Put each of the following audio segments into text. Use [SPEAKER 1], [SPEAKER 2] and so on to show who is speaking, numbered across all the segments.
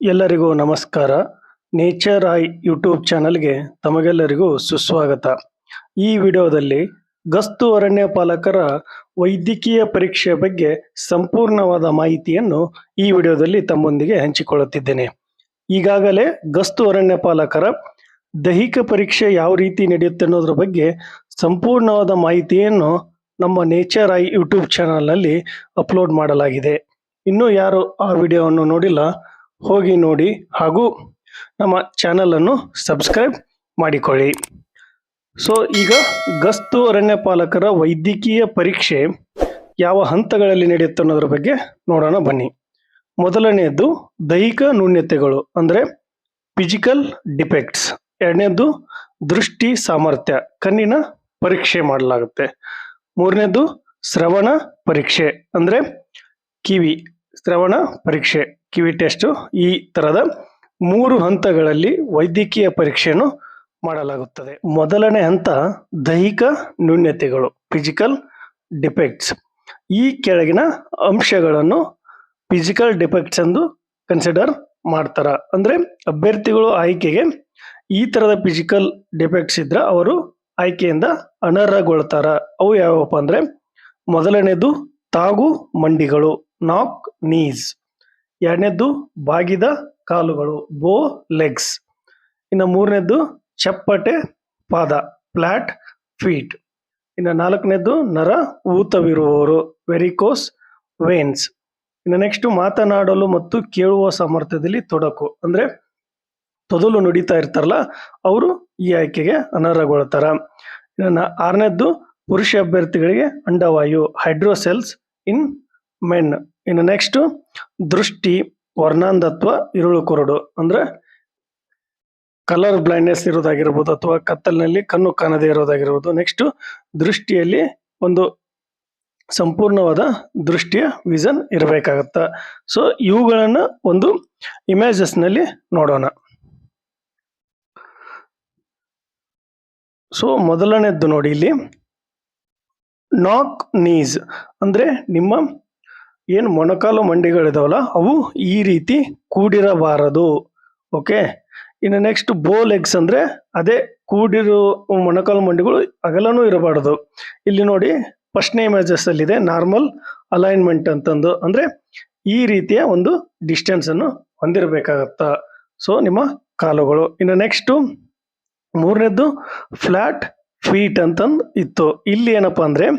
[SPEAKER 1] ಎಲ್ಲರಿಗೂ ನಮಸ್ಕಾರ. Nature I YouTube ಚಾನಲ್ಗೆ ತಮಗೆಲ್ಲರಿಗೂ ಸುಸ್ವಾಗತ. ಈ ವಿಡಿಯೋದಲ್ಲಿ ಗಸ್ತು ಅರಣ್ಯ ಪಾಲಕರ ವೈದ್ಯಕೀಯ ಪರೀಕ್ಷೆಯ ಬಗ್ಗೆ ಸಂಪೂರ್ಣವಾದ ಮಾಹಿತಿಯನ್ನು ಈ ವಿಡಿಯೋದಲ್ಲಿ ತಮ್ಮೊಂದಿಗೆ ಹಂಚಿಕೊಳ್ಳುತ್ತಿದ್ದೇನೆ. ಈಗಾಗಲೇ ಗಸ್ತು ಅರಣ್ಯ ಪಾಲಕರ ದೈಹಿಕ ಪರೀಕ್ಷೆ ಯಾವ ರೀತಿ ನಡೆಯುತ್ತೆ ಅನ್ನೋದ್ರ ಬಗ್ಗೆ ಸಂಪೂರ್ಣವಾದ ಮಾಹಿತಿಯನ್ನು ನಮ್ಮ ನೇಚರ್ ಐ ಯೂಟ್ಯೂಬ್ ಚಾನಲ್ನಲ್ಲಿ ಅಪ್ಲೋಡ್ ಮಾಡಲಾಗಿದೆ. ಇನ್ನೂ ಯಾರು ಆ ವಿಡಿಯೋವನ್ನು ನೋಡಿಲ್ಲ ಹೋಗಿ ನೋಡಿ ಹಾಗೂ ನಮ್ಮ ಚಾನಲನ್ನು ಸಬ್ಸ್ಕ್ರೈಬ್ ಮಾಡಿಕೊಳ್ಳಿ. ಸೊ ಈಗ ಗಸ್ತು ಅರಣ್ಯ ಪಾಲಕರ ವೈದ್ಯಕೀಯ ಪರೀಕ್ಷೆ ಯಾವ ಹಂತಗಳಲ್ಲಿ ನಡೆಯುತ್ತೆ ಅನ್ನೋದ್ರ ಬಗ್ಗೆ ನೋಡೋಣ ಬನ್ನಿ. ಮೊದಲನೆಯದು ದೈಹಿಕ ನ್ಯೂನ್ಯತೆಗಳು ಅಂದರೆ ಫಿಸಿಕಲ್ ಡಿಫೆಕ್ಟ್ಸ್ ಎರಡನೇದು ದೃಷ್ಟಿ ಸಾಮರ್ಥ್ಯ, ಕಣ್ಣಿನ ಪರೀಕ್ಷೆ ಮಾಡಲಾಗುತ್ತೆ. ಮೂರನೇದು ಶ್ರವಣ ಪರೀಕ್ಷೆ ಅಂದರೆ ಕಿವಿ, ಶ್ರವಣ ಪರೀಕ್ಷೆ. ಕಿವಿ ಟೆಸ್ಟು ಈ ಥರದ ಮೂರು ಹಂತಗಳಲ್ಲಿ ವೈದ್ಯಕೀಯ ಪರೀಕ್ಷೆಯನ್ನು ಮಾಡಲಾಗುತ್ತದೆ. ಮೊದಲನೇ ಹಂತ ದೈಹಿಕ ನ್ಯೂನ್ಯತೆಗಳು ಫಿಸಿಕಲ್ ಡಿಫೆಕ್ಟ್ಸ್ ಈ ಕೆಳಗಿನ ಅಂಶಗಳನ್ನು ಫಿಸಿಕಲ್ ಡಿಫೆಕ್ಟ್ಸ್ ಎಂದು ಕನ್ಸಿಡರ್ ಮಾಡ್ತಾರ? ಅಂದರೆ ಅಭ್ಯರ್ಥಿಗಳು ಆಯ್ಕೆಗೆ ಈ ಥರದ ಫಿಸಿಕಲ್ ಡಿಫೆಕ್ಟ್ಸ್ ಇದ್ರೆ ಅವರು ಆಯ್ಕೆಯಿಂದ ಅನರ್ಹಗೊಳ್ತಾರ? ಅವು ಯಾವಪ್ಪ ಅಂದರೆ ಮೊದಲನೇದು ತಾಗು ಮಂಡಿಗಳು ನಾಕ್ ನೀಸ್ ಎರಡನೇದ್ದು ಬಾಗಿದ ಕಾಲುಗಳು ಬೋ ಲೆಗ್ಸ್ ಇನ್ನು ಮೂರನೇದ್ದು ಚಪ್ಪಟೆ ಪಾದ ಪ್ಲಾಟ್ ಫೀಟ್ ಇನ್ನು ನಾಲ್ಕನೇದ್ದು ನರ ಊತವಿರುವವರು ವೆರಿಕೋಸ್ ವೇನ್ಸ್ ಇನ್ನು ನೆಕ್ಸ್ಟ್ ಮಾತನಾಡಲು ಮತ್ತು ಕೇಳುವ ಸಾಮರ್ಥ್ಯದಲ್ಲಿ ತೊಡಕು. ಅಂದ್ರೆ ತೊದಲು ನುಡಿತಾ ಇರ್ತಾರಲ್ಲ, ಅವರು ಈ ಆಯ್ಕೆಗೆ ಅನರ್ಹಗೊಳ್ತಾರ. ಇನ್ನು ಆರನೇದ್ದು ಪುರುಷ ಅಭ್ಯರ್ಥಿಗಳಿಗೆ ಅಂಡವಾಯು ಹೈಡ್ರೋಸೆಲ್ಸ್ ಇನ್ ಮೆನ್ ಇನ್ನು ನೆಕ್ಸ್ಟ್ ದೃಷ್ಟಿ, ವರ್ಣಾಂಧತ್ವ, ಇರುಳು ಕುರುಡು ಅಂದ್ರೆ ಕಲರ್ ಬ್ಲೈಂಡ್ನೆಸ್ ಇರೋದಾಗಿರ್ಬೋದು ಅಥವಾ ಕತ್ತಲಿನಲ್ಲಿ ಕಣ್ಣು ಕಾಣದೇ ಇರೋದಾಗಿರ್ಬೋದು ನೆಕ್ಸ್ಟ್ ದೃಷ್ಟಿಯಲ್ಲಿ ಒಂದು ಸಂಪೂರ್ಣವಾದ ದೃಷ್ಟಿಯ ವಿಷನ್ ಇರಬೇಕಾಗತ್ತ. ಸೊ ಇವುಗಳನ್ನ ಒಂದು ಇಮೇಜಸ್ನಲ್ಲಿ ನೋಡೋಣ. ಸೊ ಮೊದಲನೇದ್ದು ನೋಡಿ ಇಲ್ಲಿ ನಾಕ್ ನೀಸ್ ಅಂದ್ರೆ ನಿಮ್ಮ ಏನು ಮೊಣಕಾಲು ಮಂಡಿಗಳಿದಾವಲ್ಲ, ಅವು ಈ ರೀತಿ ಕೂಡಿರಬಾರದು. ಓಕೆ? ಇನ್ನು ನೆಕ್ಸ್ಟ್ ಬೋ ಲೆಗ್ಸ್ ಅಂದ್ರೆ ಅದೇ ಕೂಡಿರೋ ಮೊಣಕಾಲು ಮಂಡಿಗಳು ಅಗಲನೂ ಇರಬಾರದು. ಇಲ್ಲಿ ನೋಡಿ ಫಸ್ಟ್ನೇ ಇಮೇಜಸ್ ಅಲ್ಲಿ ಇದೆ ನಾರ್ಮಲ್ ಅಲೈನ್ಮೆಂಟ್ ಅಂತಂದು. ಅಂದ್ರೆ ಈ ರೀತಿಯ ಒಂದು ಡಿಸ್ಟೆನ್ಸ್ ಅನ್ನು ಹೊಂದಿರಬೇಕಾಗತ್ತ. ಸೊ ನಿಮ್ಮ ಕಾಲುಗಳು. ಇನ್ನು ನೆಕ್ಸ್ಟ್ ಮೂರನೇದ್ದು ಫ್ಲಾಟ್ ಫೀಟ್ ಅಂತಂದು ಇತ್ತು. ಇಲ್ಲಿ ಏನಪ್ಪಾ ಅಂದ್ರೆ,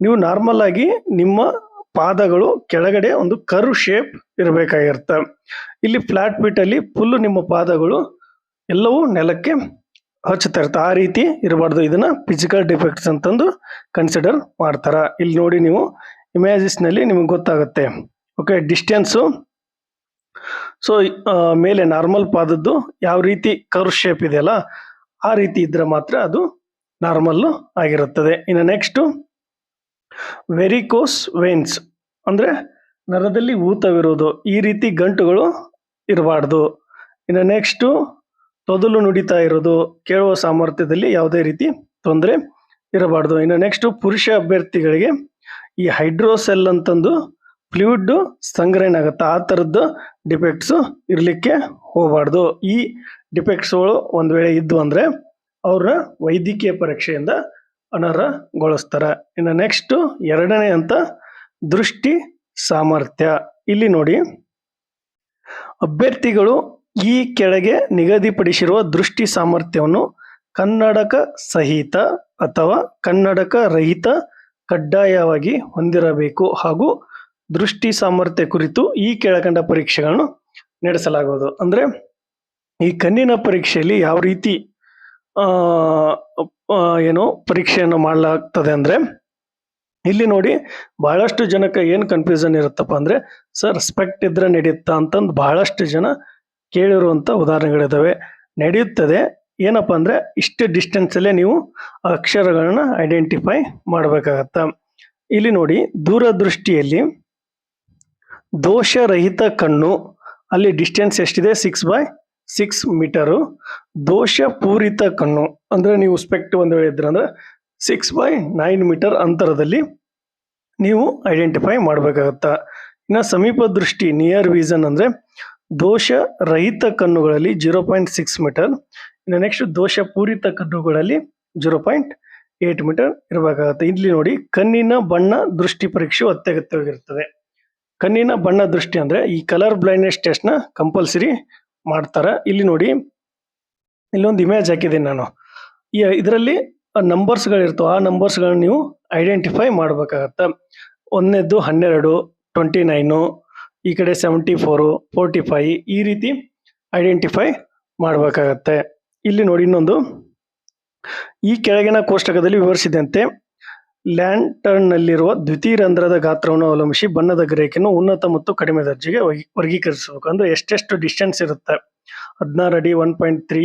[SPEAKER 1] ನೀವು ನಾರ್ಮಲ್ ಆಗಿ ನಿಮ್ಮ ಪಾದಗಳು ಕೆಳಗಡೆ ಒಂದು ಕರ್ವ್ ಶೇಪ್ ಇರಬೇಕಾಗಿರುತ್ತೆ. ಇಲ್ಲಿ ಫ್ಲಾಟ್ ಫೀಟ್ ಅಲ್ಲಿ ಫುಲ್ ನಿಮ್ಮ ಪಾದಗಳು ಎಲ್ಲವೂ ನೆಲಕ್ಕೆ ಹಚ್ಚುತ್ತಾ ಇರುತ್ತೆ. ಆ ರೀತಿ ಇರಬಾರ್ದು. ಇದನ್ನ ಫಿಸಿಕಲ್ ಡಿಫೆಕ್ಟ್ಸ್ ಅಂತಂದು ಕನ್ಸಿಡರ್ ಮಾಡ್ತಾರ. ಇಲ್ಲಿ ನೋಡಿ ನೀವು ಇಮೇಜಿಸ್ನಲ್ಲಿ ನಿಮಗೆ ಗೊತ್ತಾಗುತ್ತೆ. ಓಕೆ ಡಿಸ್ಟೆನ್ಸು ಸೊ ಮೇಲೆ ನಾರ್ಮಲ್ ಪಾದದ್ದು ಯಾವ ರೀತಿ ಕರ್ವ್ ಶೇಪ್ ಇದೆಯಲ್ಲ, ಆ ರೀತಿ ಇದ್ರೆ ಮಾತ್ರ ಅದು ನಾರ್ಮಲ್ ಆಗಿರುತ್ತದೆ. ಇನ್ನು ನೆಕ್ಸ್ಟ್ ವೆರಿಕೋಸ್ ವೇನ್ಸ್ ಅಂದ್ರೆ ನರದಲ್ಲಿ ಊತವಿರೋದು. ಈ ರೀತಿ ಗಂಟುಗಳು ಇರಬಾರ್ದು. ಇನ್ನು ನೆಕ್ಸ್ಟು ತೊದಲು ನುಡಿತಾ ಇರೋದು. ಕೇಳುವ ಸಾಮರ್ಥ್ಯದಲ್ಲಿ ಯಾವುದೇ ರೀತಿ ತೊಂದರೆ ಇರಬಾರ್ದು. ಇನ್ನು ನೆಕ್ಸ್ಟು ಪುರುಷ ಅಭ್ಯರ್ಥಿಗಳಿಗೆ ಈ ಹೈಡ್ರೋಸೆಲ್ ಅಂತಂದು ಫ್ಲೂಯಿಡ್ ಸಂಗ್ರಹಣೆ ಆಗುತ್ತೆ. ಆ ಥರದ್ದು ಡಿಫೆಕ್ಟ್ಸ್ ಇರಲಿಕ್ಕೆ ಹೋಗಬಾರ್ದು. ಈ ಡಿಫೆಕ್ಟ್ಸ್ಗಳು ಒಂದು ವೇಳೆ ಇದ್ದು ಅಂದ್ರೆ ಅವ್ರನ್ನ ವೈದ್ಯಕೀಯ ಪರೀಕ್ಷೆಯಿಂದ ಅನರ್ಹಗೊಳಿಸ್ತಾರೆ. ಇನ್ನು ನೆಕ್ಸ್ಟ್ ಎರಡನೇ ಅಂತ ದೃಷ್ಟಿ ಸಾಮರ್ಥ್ಯ. ಇಲ್ಲಿ ನೋಡಿ. ಅಭ್ಯರ್ಥಿಗಳು ಈ ಕೆಳಗೆ ನಿಗದಿಪಡಿಸಿರುವ ದೃಷ್ಟಿ ಸಾಮರ್ಥ್ಯವನ್ನು ಕನ್ನಡಕ ಸಹಿತ ಅಥವಾ ಕನ್ನಡಕ ರಹಿತ ಕಡ್ಡಾಯವಾಗಿ ಹೊಂದಿರಬೇಕು ಹಾಗೂ ದೃಷ್ಟಿ ಸಾಮರ್ಥ್ಯ ಕುರಿತು ಈ ಕೆಳಕಂಡ ಪರೀಕ್ಷೆಗಳನ್ನು ನಡೆಸಲಾಗುವುದು. ಅಂದ್ರೆ ಈ ಕಣ್ಣಿನ ಪರೀಕ್ಷೆಯಲ್ಲಿ ಯಾವ ರೀತಿ ಏನು ಪರೀಕ್ಷೆಯನ್ನು ಮಾಡಲಾಗ್ತದೆ ಅಂದ್ರೆ ಇಲ್ಲಿ ನೋಡಿ ಬಹಳಷ್ಟು ಜನಕ್ಕೆ ಏನು ಕನ್ಫ್ಯೂಷನ್ ಇರುತ್ತಪ್ಪ ಅಂದ್ರೆ, ಸರ್ ಸ್ಪೆಕ್ಟ್ ಇದ್ರೆ ನಡೆಯುತ್ತಾ ಅಂತಂದು ಬಹಳಷ್ಟು ಜನ ಕೇಳಿರುವಂಥ ಉದಾಹರಣೆಗಳಿದ್ದಾವೆ ನಡೆಯುತ್ತದೆ ಏನಪ್ಪಾ ಅಂದ್ರೆ ಇಷ್ಟು ಡಿಸ್ಟೆನ್ಸಲ್ಲೇ ನೀವು ಅಕ್ಷರಗಳನ್ನ ಐಡೆಂಟಿಫೈ ಮಾಡಬೇಕಾಗತ್ತ. ಇಲ್ಲಿ ನೋಡಿ, ದೂರದೃಷ್ಟಿಯಲ್ಲಿ ದೋಷರಹಿತ ಕಣ್ಣು, ಅಲ್ಲಿ ಡಿಸ್ಟೆನ್ಸ್ ಎಷ್ಟಿದೆ? ಸಿಕ್ಸ್ ಬೈ ಸಿಕ್ಸ್ ಮೀಟರು ದೋಷ ಪೂರಿತ ಕಣ್ಣು, ಅಂದರೆ ನೀವು ಸ್ಪೆಕ್ಟ್ ಒಂದು ವೇಳೆ ಅಂದರೆ ಸಿಕ್ಸ್ ಬೈ ನೈನ್ ಮೀಟರ್ ಅಂತರದಲ್ಲಿ ನೀವು ಐಡೆಂಟಿಫೈ ಮಾಡಬೇಕಾಗತ್ತಾ? ಇನ್ನು ಸಮೀಪ ದೃಷ್ಟಿ ನಿಯರ್ ವಿಸನ್ ಅಂದ್ರೆ ದೋಷ ರಹಿತ ಕಣ್ಣುಗಳಲ್ಲಿ ಜೀರೋ ಪಾಯಿಂಟ್ ಸಿಕ್ಸ್ ಮೀಟರ್ ಇನ್ನು ನೆಕ್ಸ್ಟ್ ದೋಷ ಪೂರಿತ ಕಣ್ಣುಗಳಲ್ಲಿ ಜೀರೋ ಪಾಯಿಂಟ್ ಏಟ್ ಮೀಟರ್ ಇರಬೇಕಾಗುತ್ತೆ. ಇಲ್ಲಿ ನೋಡಿ, ಕಣ್ಣಿನ ಬಣ್ಣ ದೃಷ್ಟಿ ಪರೀಕ್ಷೆ ಅತ್ಯಗತ್ಯವಾಗಿರ್ತದೆ. ಕಣ್ಣಿನ ಬಣ್ಣ ದೃಷ್ಟಿ ಅಂದ್ರೆ ಈ ಕಲರ್ ಬ್ಲೈಂಡ್ನೆಸ್ ಟೆಸ್ಟ್ನ ಕಂಪಲ್ಸರಿ ಮಾಡ್ತಾರೆ. ಇಲ್ಲಿ ನೋಡಿ, ಇಲ್ಲೊಂದು ಇಮೇಜ್ ಹಾಕಿದ್ದೀನಿ ನಾನು. ಇದರಲ್ಲಿ ನಂಬರ್ಸ್ಗಳು ಇರ್ತವೆ, ಆ ನಂಬರ್ಸ್ಗಳನ್ನ ನೀವು ಐಡೆಂಟಿಫೈ ಮಾಡಬೇಕಾಗತ್ತೆ. ಒಂದನೇದ್ದು ಹನ್ನೆರಡು ಟ್ವೆಂಟಿ ನೈನು ಈ ಕಡೆ ಸೆವೆಂಟಿ ಫೋರು ಫೋರ್ಟಿ ಫೈ ಈ ರೀತಿ ಐಡೆಂಟಿಫೈ ಮಾಡಬೇಕಾಗತ್ತೆ. ಇಲ್ಲಿ ನೋಡಿ ಇನ್ನೊಂದು. ಈ ಕೆಳಗಿನ ಕೋಷ್ಟಕದಲ್ಲಿ ವಿವರಿಸಿದಂತೆ ಲ್ಯಾಂಟರ್ನ್ನಲ್ಲಿರುವ ದ್ವಿತೀಯ ರಂಧ್ರದ ಗಾತ್ರವನ್ನು ಅವಲಂಬಿಸಿ ಬಣ್ಣದ ಗ್ರಹಿಕೆಯನ್ನು ಉನ್ನತ ಮತ್ತು ಕಡಿಮೆ ದರ್ಜೆಗೆ ವರ್ಗೀಕರಿಸಬೇಕು. ಅಂದ್ರೆ ಎಷ್ಟೆಷ್ಟು ಡಿಸ್ಟೆನ್ಸ್ ಇರುತ್ತೆ? ಹದಿನಾರು ಅಡಿ one point three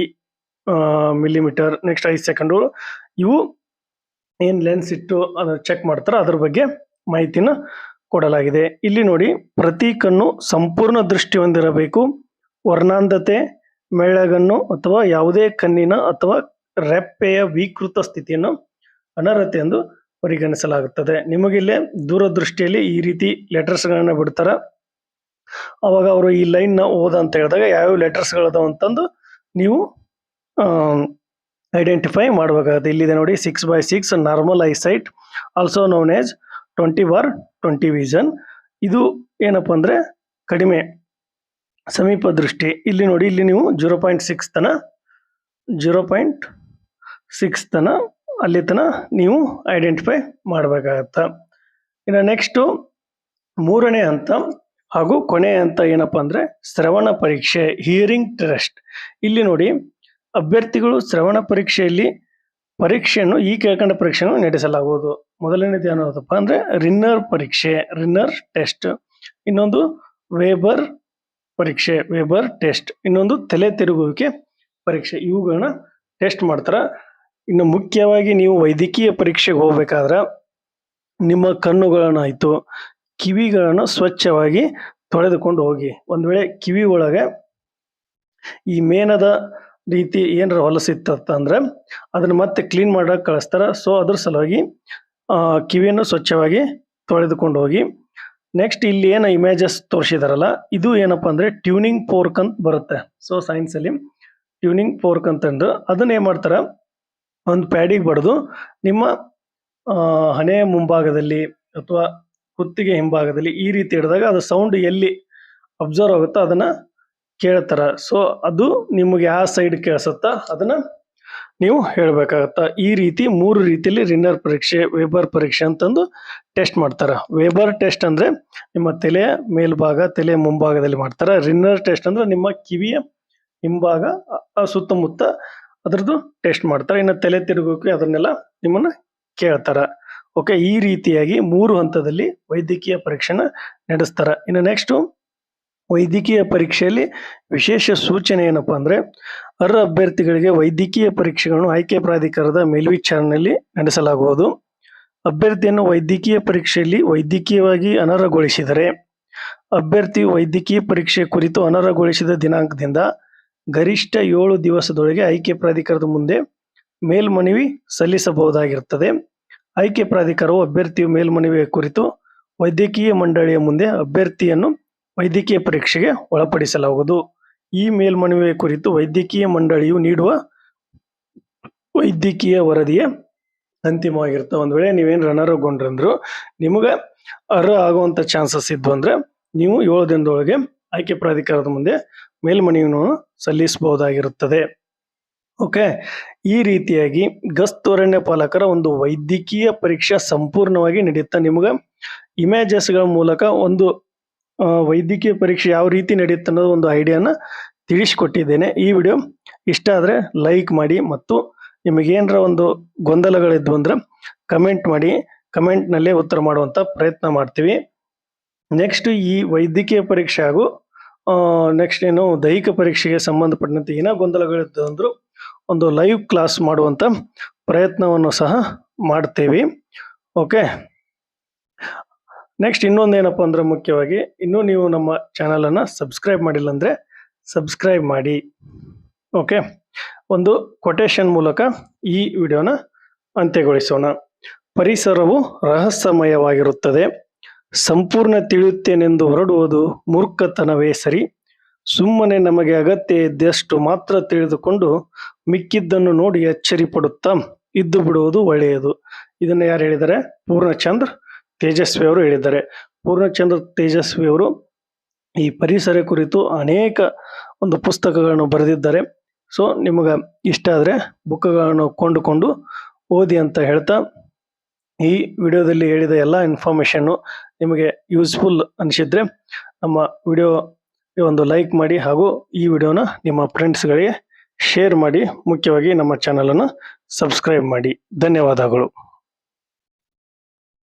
[SPEAKER 1] millimetre next ಐದು ಸೆಕೆಂಡು ಇವು ಏನ್ ಲೆನ್ಸ್ ಇಟ್ಟು ಅದನ್ನು ಚೆಕ್ ಮಾಡ್ತಾರೋ ಅದ್ರ ಬಗ್ಗೆ ಮಾಹಿತಿನ ಕೊಡಲಾಗಿದೆ. ಇಲ್ಲಿ ನೋಡಿ ಪ್ರತಿ ಕಣ್ಣು ಸಂಪೂರ್ಣ ದೃಷ್ಟಿ ಹೊಂದಿರಬೇಕು. ವರ್ಣಾಂಧತೆ ಮೆಳ್ಳಗನ್ನು ಅಥವಾ ಯಾವುದೇ ಕಣ್ಣಿನ ಅಥವಾ ರೆಪ್ಪೆಯ ವಿಕೃತ ಸ್ಥಿತಿಯನ್ನು ಅನರ್ಹತೆ ಎಂದು ಪರಿಗಣಿಸಲಾಗುತ್ತದೆ. ನಿಮಗಿಲ್ಲೇ ದೂರದೃಷ್ಟಿಯಲ್ಲಿ ಈ ರೀತಿ ಲೆಟರ್ಸ್ ಗಳನ್ನ ಬಿಡ್ತಾರ. ಅವಾಗ ಅವರು ಈ ಲೈನ್ನ ಓದ ಅಂತ ಹೇಳಿದಾಗ ಯಾವ್ಯಾವ ಲೆಟರ್ಸ್ ಗಳದಾವ ಅಂತಂದು ನೀವು ಐಡೆಂಟಿಫೈ ಮಾಡಬೇಕಾಗುತ್ತೆ. ಇಲ್ಲಿದೆ ನೋಡಿ six by six normal eyesight also known as twenty bar twenty vision ಇದು ಏನಪ್ಪ ಅಂದರೆ ಕಡಿಮೆ ಸಮೀಪ ದೃಷ್ಟಿ. ಇಲ್ಲಿ ನೋಡಿ, ಇಲ್ಲಿ ನೀವು ಜೀರೋ ಪಾಯಿಂಟ್ ಸಿಕ್ಸ್ ತನ ಜೀರೋ ಪಾಯಿಂಟ್ ಸಿಕ್ಸ್ ತನ, ಅಲ್ಲಿ ತನ ನೀವು ಐಡೆಂಟಿಫೈ ಮಾಡಬೇಕಾಗತ್ತೆ. ಇನ್ನು ನೆಕ್ಸ್ಟು ಮೂರನೇ ಹಂತ ಹಾಗೂ ಕೊನೆ ಹಂತ ಏನಪ್ಪ ಅಂದರೆ ಶ್ರವಣ ಪರೀಕ್ಷೆ ಹಿಯರಿಂಗ್ ಟೆಸ್ಟ್ ಇಲ್ಲಿ ನೋಡಿ ಅಭ್ಯರ್ಥಿಗಳು ಶ್ರವಣ ಪರೀಕ್ಷೆಯಲ್ಲಿ ಪರೀಕ್ಷೆಯನ್ನು ಈ ಕೆಳಕಂಡ ಪರೀಕ್ಷೆಯನ್ನು ನಡೆಸಲಾಗುವುದು. ಮೊದಲನೇದು ಏನದಪ್ಪ ಅಂದ್ರೆ ರಿನ್ನರ್ ಪರೀಕ್ಷೆ, ರಿನ್ನರ್ ಟೆಸ್ಟ್. ಇನ್ನೊಂದು ವೇಬರ್ ಪರೀಕ್ಷೆ, ವೇಬರ್ ಟೆಸ್ಟ್. ಇನ್ನೊಂದು ತಲೆ ತಿರುಗುವಿಕೆ ಪರೀಕ್ಷೆ. ಇವುಗಳನ್ನ ಟೆಸ್ಟ್ ಮಾಡ್ತಾರ. ಇನ್ನು ಮುಖ್ಯವಾಗಿ ನೀವು ವೈದ್ಯಕೀಯ ಪರೀಕ್ಷೆಗೆ ಹೋಗ್ಬೇಕಾದ್ರೆ ನಿಮ್ಮ ಕಣ್ಣುಗಳನ್ನಾಯ್ತು, ಕಿವಿಗಳನ್ನು ಸ್ವಚ್ಛವಾಗಿ ತೊಳೆದುಕೊಂಡು ಹೋಗಿ. ಒಂದ್ ವೇಳೆ ಕಿವಿ ಒಳಗೆ ಈ ಮೇನದ ರೀತಿ ಏನಾರ ಹೊಲಸಿತ್ತ ಅಂದ್ರೆ ಅದನ್ನ ಮತ್ತೆ ಕ್ಲೀನ್ ಮಾಡಕ್ ಕಳಿಸ್ತಾರ. ಸೊ ಅದ್ರ ಸಲುವಾಗಿ ಕಿವಿಯನ್ನು ಸ್ವಚ್ಛವಾಗಿ ತೊಳೆದುಕೊಂಡು ಹೋಗಿ ನೆಕ್ಸ್ಟ್ ಇಲ್ಲಿ ಏನು ಇಮೇಜಸ್ ತೋರಿಸಿದಾರಲ್ಲ, ಇದು ಏನಪ್ಪಾ ಅಂದ್ರೆ ಟ್ಯೂನಿಂಗ್ ಫೋರ್ಕ್ ಅಂತ ಬರುತ್ತೆ. ಸೊ ಸೈನ್ಸ್ ಅಲ್ಲಿ ಟ್ಯೂನಿಂಗ್ ಪೋರ್ಕ್ ಅಂತಂದು ಅದನ್ನ ಏನ್ ಮಾಡ್ತಾರ, ಒಂದು ಪ್ಯಾಡಿಗೆ ಬಡ್ದು ನಿಮ್ಮ ಹಣೆಯ ಮುಂಭಾಗದಲ್ಲಿ ಅಥವಾ ಕುತ್ತಿಗೆ ಹಿಂಭಾಗದಲ್ಲಿ ಈ ರೀತಿ ಹಿಡಿದಾಗ ಅದು ಸೌಂಡ್ ಎಲ್ಲಿ ಅಬ್ಸರ್ವ್ ಆಗುತ್ತೋ ಅದನ್ನ ಕೇಳ್ತಾರ. ಸೊ ಅದು ನಿಮಗೆ ಯಾವ ಸೈಡ್ ಕೇಳಿಸುತ್ತ? ಅದನ್ನ ನೀವು ಹೇಳಬೇಕಾಗತ್ತ. ಈ ರೀತಿ ಮೂರು ರೀತಿಯಲ್ಲಿ ರಿನ್ನರ್ ಪರೀಕ್ಷೆ ವೇಬರ್ ಪರೀಕ್ಷೆ ಅಂತಂದು ಟೆಸ್ಟ್ ಮಾಡ್ತಾರ. ವೇಬರ್ ಟೆಸ್ಟ್ ಅಂದ್ರೆ ನಿಮ್ಮ ತಲೆಯ ಮೇಲ್ಭಾಗ, ತಲೆ ಮುಂಭಾಗದಲ್ಲಿ ಮಾಡ್ತಾರ. ರಿನ್ನರ್ ಟೆಸ್ಟ್ ಅಂದ್ರೆ ನಿಮ್ಮ ಕಿವಿಯ ಹಿಂಭಾಗ ಸುತ್ತಮುತ್ತ ಅದ್ರದ್ದು ಟೆಸ್ಟ್ ಮಾಡ್ತಾರೆ. ಇನ್ನು ತಲೆ ತಿರುಗೋಕೆ ಅದನ್ನೆಲ್ಲ ನಿಮ್ಮನ್ನ ಕೇಳ್ತಾರ. ಓಕೆ ಈ ರೀತಿಯಾಗಿ ಮೂರು ಹಂತದಲ್ಲಿ ವೈದ್ಯಕೀಯ ಪರೀಕ್ಷೆನ ನಡೆಸ್ತಾರ. ಇನ್ನು ನೆಕ್ಸ್ಟ್ ವೈದ್ಯಕೀಯ ಪರೀಕ್ಷೆಯಲ್ಲಿ ವಿಶೇಷ ಸೂಚನೆ ಏನಪ್ಪ ಅಂದರೆ, ಅರ್ಹ ಅಭ್ಯರ್ಥಿಗಳಿಗೆ ವೈದ್ಯಕೀಯ ಪರೀಕ್ಷೆಗಳನ್ನು ಆಯ್ಕೆ ಪ್ರಾಧಿಕಾರದ ಮೇಲ್ವಿಚಾರಣೆಯಲ್ಲಿ ನಡೆಸಲಾಗುವುದು. ಅಭ್ಯರ್ಥಿಯನ್ನು ವೈದ್ಯಕೀಯ ಪರೀಕ್ಷೆಯಲ್ಲಿ ವೈದ್ಯಕೀಯವಾಗಿ ಅನರ್ಹಗೊಳಿಸಿದರೆ ಅಭ್ಯರ್ಥಿಯು ವೈದ್ಯಕೀಯ ಪರೀಕ್ಷೆ ಕುರಿತು ಅನರ್ಹಗೊಳಿಸಿದ ದಿನಾಂಕದಿಂದ ಗರಿಷ್ಠ ಏಳು ದಿವಸದೊಳಗೆ ಆಯ್ಕೆ ಪ್ರಾಧಿಕಾರದ ಮುಂದೆ ಮೇಲ್ಮನವಿ ಸಲ್ಲಿಸಬಹುದಾಗಿರುತ್ತದೆ. ಆಯ್ಕೆ ಪ್ರಾಧಿಕಾರವು ಅಭ್ಯರ್ಥಿಯು ಮೇಲ್ಮನವಿಯ ಕುರಿತು ವೈದ್ಯಕೀಯ ಮಂಡಳಿಯ ಮುಂದೆ ಅಭ್ಯರ್ಥಿಯನ್ನು ವೈದ್ಯಕೀಯ ಪರೀಕ್ಷೆಗೆ ಒಳಪಡಿಸಲಾಗುವುದು. ಈ ಮೇಲ್ಮನವಿ ಕುರಿತು ವೈದ್ಯಕೀಯ ಮಂಡಳಿಯು ನೀಡುವ ವೈದ್ಯಕೀಯ ವರದಿಯ ಅಂತಿಮವಾಗಿರುತ್ತೆ. ಒಂದು ವೇಳೆ ನೀವೇನು ಅನರ್ಹಗೊಂಡ್ರಂದ್ರು ನಿಮಗೆ ಅರ್ಹ ಆಗುವಂಥ ಚಾನ್ಸಸ್ ಇದ್ವು ಅಂದ್ರೆ ನೀವು ಏಳು ದಿನದೊಳಗೆ ಆಯ್ಕೆ ಪ್ರಾಧಿಕಾರದ ಮುಂದೆ ಮೇಲ್ಮನವಿಯನ್ನು ಸಲ್ಲಿಸಬಹುದಾಗಿರುತ್ತದೆ. ಓಕೆ? ಈ ರೀತಿಯಾಗಿ ಗಸ್ತೋರಣ್ಯ ಪಾಲಕರ ಒಂದು ವೈದ್ಯಕೀಯ ಪರೀಕ್ಷೆ ಸಂಪೂರ್ಣವಾಗಿ ನಡೆಯುತ್ತೆ ನಿಮಗೆ ಇಮೇಜಸ್ಗಳ ಮೂಲಕ ಒಂದು ವೈದ್ಯಕೀಯ ಪರೀಕ್ಷೆ ಯಾವ ರೀತಿ ನಡೆಯುತ್ತೆ ಅನ್ನೋದು ಒಂದು ಐಡಿಯಾನ ತಿಳಿಸಿಕೊಟ್ಟಿದ್ದೇನೆ. ಈ ವಿಡಿಯೋ ಇಷ್ಟ ಆದರೆ ಲೈಕ್ ಮಾಡಿ ಮತ್ತು ನಿಮಗೇನರ ಒಂದು ಗೊಂದಲಗಳಿದ್ವು ಅಂದ್ರೆ ಕಮೆಂಟ್ ಮಾಡಿ. ಕಮೆಂಟ್ನಲ್ಲೇ ಉತ್ತರ ಮಾಡುವಂಥ ಪ್ರಯತ್ನ ಮಾಡ್ತೀವಿ. ನೆಕ್ಸ್ಟ್ ಈ ವೈದ್ಯಕೀಯ ಪರೀಕ್ಷೆ ಹಾಗೂ ನೆಕ್ಸ್ಟ್ ಏನು ದೈಹಿಕ ಪರೀಕ್ಷೆಗೆ ಸಂಬಂಧಪಟ್ಟಂತೆ ಏನೋ ಗೊಂದಲಗಳಿದ್ದು ಅಂದರು ಒಂದು ಲೈವ್ ಕ್ಲಾಸ್ ಮಾಡುವಂಥ ಪ್ರಯತ್ನವನ್ನು ಸಹ ಮಾಡ್ತೀವಿ. ಓಕೆ. ನೆಕ್ಸ್ಟ್ ಇನ್ನೊಂದು ಏನಪ್ಪ ಅಂದ್ರೆ ಮುಖ್ಯವಾಗಿ, ಇನ್ನೂ ನೀವು ನಮ್ಮ ಚಾನಲನ್ನು ಸಬ್ಸ್ಕ್ರೈಬ್ ಮಾಡಿಲ್ಲ ಅಂದರೆ ಸಬ್ಸ್ಕ್ರೈಬ್ ಮಾಡಿ. ಓಕೆ ಒಂದು ಕೊಟೇಶನ್ ಮೂಲಕ ಈ ವಿಡಿಯೋನ ಅಂತ್ಯಗೊಳಿಸೋಣ. ಪರಿಸರವು ರಹಸ್ಯಮಯವಾಗಿರುತ್ತದೆ. ಸಂಪೂರ್ಣ ತಿಳಿಯುತ್ತೇನೆಂದು ಹೊರಡುವುದು ಮೂರ್ಖತನವೇ ಸರಿ. ಸುಮ್ಮನೆ ನಮಗೆ ಅಗತ್ಯ ಇದ್ದಷ್ಟು ಮಾತ್ರ ತಿಳಿದುಕೊಂಡು ಮಿಕ್ಕಿದ್ದನ್ನು ನೋಡಿ ಅಚ್ಚರಿ ಪಡುತ್ತಾ ಇದ್ದು ಬಿಡುವುದು ಒಳ್ಳೆಯದು. ಇದನ್ನು ಯಾರು ಹೇಳಿದರೆ ಪೂರ್ಣಚಂದ್ರ ತೇಜಸ್ವಿ ಅವರು ಹೇಳಿದ್ದಾರೆ. ಪೂರ್ಣಚಂದ್ರ ತೇಜಸ್ವಿ ಅವರು ಈ ಪರಿಸರ ಕುರಿತು ಅನೇಕ ಒಂದು ಪುಸ್ತಕಗಳನ್ನು ಬರೆದಿದ್ದಾರೆ. ಸೊ, ನಿಮಗೆ ಇಷ್ಟ ಆದರೆ ಬುಕ್ಗಳನ್ನು ಕೊಂಡುಕೊಂಡು ಓದಿ ಅಂತ ಹೇಳ್ತಾ ಈ ವಿಡಿಯೋದಲ್ಲಿ ಹೇಳಿದ ಎಲ್ಲ ಇನ್ಫಾರ್ಮೇಷನ್ನು ನಿಮಗೆ ಯೂಸ್ಫುಲ್ ಅನಿಸಿದ್ರೆ ನಮ್ಮ ವಿಡಿಯೋ ಒಂದು ಲೈಕ್ ಮಾಡಿ ಹಾಗೂ ಈ ವಿಡಿಯೋನ ನಿಮ್ಮ ಫ್ರೆಂಡ್ಸ್ಗಳಿಗೆ ಶೇರ್ ಮಾಡಿ. ಮುಖ್ಯವಾಗಿ ನಮ್ಮ ಚಾನಲನ್ನು ಸಬ್ಸ್ಕ್ರೈಬ್ ಮಾಡಿ. ಧನ್ಯವಾದಗಳು.